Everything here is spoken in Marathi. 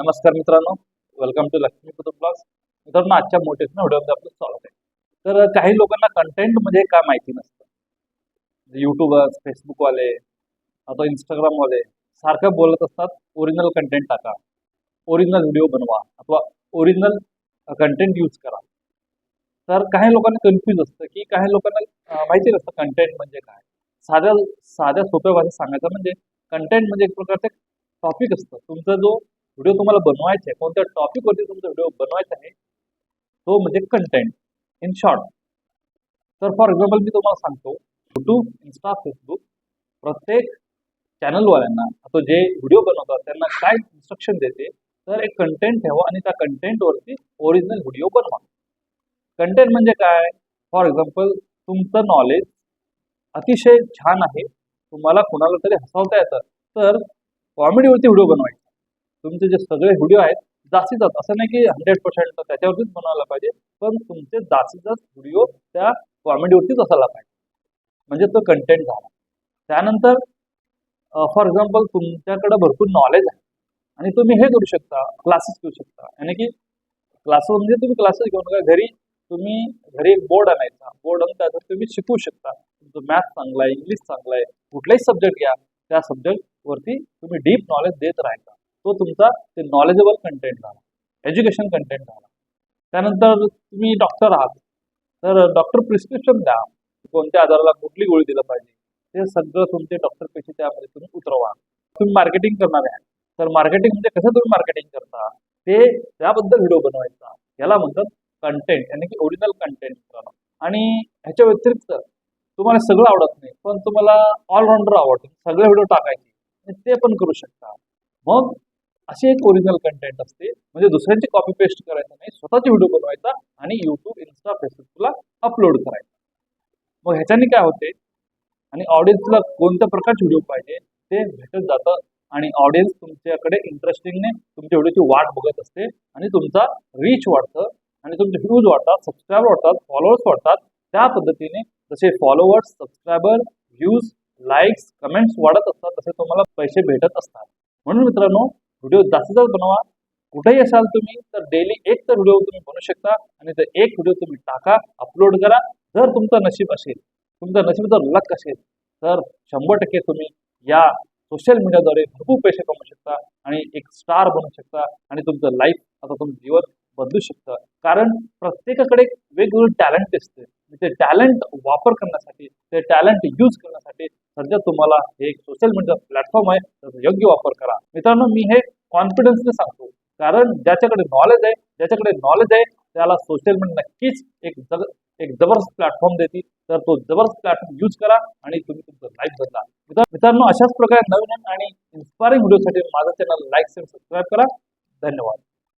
नमस्कार मित्रांनो. Welcome to Lakshmi Kutub blogs मित्रांनो आजच्या मोटिवेशनल व्हिडिओमध्ये आपलं स्वागत आहे. तर काही लोकांना कंटेंट म्हणजे काय माहिती नसतं? युट्यूबर्स फेसबुकवाले आता इंस्टाग्रामवाले सारखं बोलत असतात ओरिजिनल कंटेंट टाका. ओरिजिनल व्हिडिओ बनवा अथवा ओरिजिनल कंटेंट यूज करा. तर काही लोकांना कन्फ्यूज असतं की काही लोकांना माहिती नसतं कंटेंट म्हणजे काय. साध्या साध्या सोप्या भाषेत सांगायचं म्हणजे कंटेंट म्हणजे एक प्रकारचे टॉपिक असतं. तुमचा जो व्हिडिओ तुम्हाला बनवायचा आहे कोणत्या टॉपिकवरती तुमचा व्हिडिओ बनवायचा आहे तो म्हणजे कंटेंट इन शॉर्ट तर फॉर एक्झाम्पल मी तुम्हाला सांगतो युट्यूब इन्स्टा फेसबुक प्रत्येक चॅनलवाल्यांना तो जे व्हिडिओ बनवतात त्यांना काय इन्स्ट्रक्शन देते तर एक कंटेंट ठेवा आणि त्या कंटेंटवरती ओरिजिनल व्हिडिओ बनवा. कंटेंट म्हणजे काय? फॉर एक्झाम्पल तुमचं नॉलेज अतिशय छान आहे तुम्हाला कुणाला तरी हसवता येतं तर कॉमेडीवरती व्हिडिओ बनवायचा. तुमचे जे सगळे व्हिडिओ आहेत जास्तीत जास्त असं नाही की हंड्रेड पर्सेंट त्याच्यावरतीच बनवायला पाहिजे पण तुमचे जास्तीत जास्त व्हिडिओ त्या कॉमेडीवरतीच असायला पाहिजे. म्हणजे तो कंटेंट झाला. त्यानंतर फॉर एक्झाम्पल तुमच्याकडे भरपूर नॉलेज आहे. आणि तुम्ही हे करू शकता क्लासेस घेऊ शकता. आणि की क्लासेस म्हणजे तुम्ही क्लासेस घेऊ नका घरी तुम्ही घरी एक बोर्ड आणायचा. बोर्ड आणून त्याच्यात तुम्ही शिकू शकता. तुमचं मॅथ चांगला आहे इंग्लिश चांगला आहे कुठलाही सब्जेक्ट घ्या त्या सब्जेक्टवरती तुम्ही डीप नॉलेज देत राहायचा. तो तुमचा ते नॉलेजेबल कंटेंट राहणार. एज्युकेशन कंटेंट राहणार. त्यानंतर तुम्ही डॉक्टर आहात. तर डॉक्टर प्रिस्क्रिप्शन द्या. कोणत्या आजाराला कुठली गोळी दिलं पाहिजे. ते सगळं तुमचे डॉक्टर पैसे त्यामध्ये तुम्ही उतरवा. तुम्ही मार्केटिंग करणार आहे. तर मार्केटिंग म्हणजे कसं तुम्ही मार्केटिंग करता? ते त्याबद्दल व्हिडिओ बनवायचा. याला म्हणतात कंटेंट यानी की ओरिजिनल कंटेंट करणं आणि ह्याच्या व्यतिरिक्त तुम्हाला सगळं आवडत नाही पण तुम्हाला ऑलराऊंडर आवडतं सगळे व्हिडिओ टाकायचे. आणि ते पण करू शकता. मग अशी एक ओरिजिनल कंटेंट असते. म्हणजे दुसऱ्यांची कॉपी पेस्ट करायचं नाही स्वतःचे व्हिडिओ बनवायचा आणि युट्यूब इन्स्टा फेसबुकला अपलोड करायचा. मग ह्याच्याने काय होते? आणि ऑडियन्सला कोणत्या प्रकारचे व्हिडिओ पाहिजे ते भेटत जातं आणि ऑडियन्स तुमच्याकडे इंटरेस्टिंगने तुमच्या व्हिडिओची वाट बघत असते आणि तुमचा रीच वाढतं आणि तुमचे व्ह्यूज वाढतात सबस्क्राईबर वाढतात फॉलोअर्स वाढतात. त्या पद्धतीने जसे followers subscriber views likes comments वाढत असतात तसे तुम्हाला पैसे भेटत असतात. म्हणून मित्रांनो व्हिडिओ जास्तीत जास्त बनवा कुठेही असाल तुम्ही तर डेली एक तर व्हिडिओ तुम्ही बनवू शकता आणि तर एक व्हिडिओ तुम्ही टाका अपलोड करा. जर तुमचं नशीब असेल तुमचं नशीब जर लक असेल तर शंभर टक्के तुम्ही या सोशल मीडियाद्वारे भरपूर पैसे कमवू शकता आणि एक स्टार बनू शकता आणि तुमचं लाईफ आता तुमचं जीवन बदलू शकतं. कारण प्रत्येकाकडे वेगवेगळे टॅलेंट असते. ते टॅलेंट वापर करण्यासाठी ते टॅलेंट यूज करण्यासाठी सध्या तुम्हाला हे एक सोशल मीडिया प्लॅटफॉर्म आहे त्याचा योग्य वापर करा. मित्रांनो मी हे कॉन्फिडन्सने सांगतो. कारण ज्याच्याकडे नॉलेज आहे ज्याच्याकडे नॉलेज आहे त्याला सोशल मीडिया नक्कीच एक जर एक जबरदस्त प्लॅटफॉर्म देतील. तर तो जबरदस्त प्लॅटफॉर्म यूज करा आणि तुम्ही तुमचं लाईफ बदला. मित्रांनो अशाच प्रकारे नवीन आणि इन्स्पायरिंग व्हिडिओसाठी माझं चॅनल लाईक आणि सबस्क्राईब करा. धन्यवाद.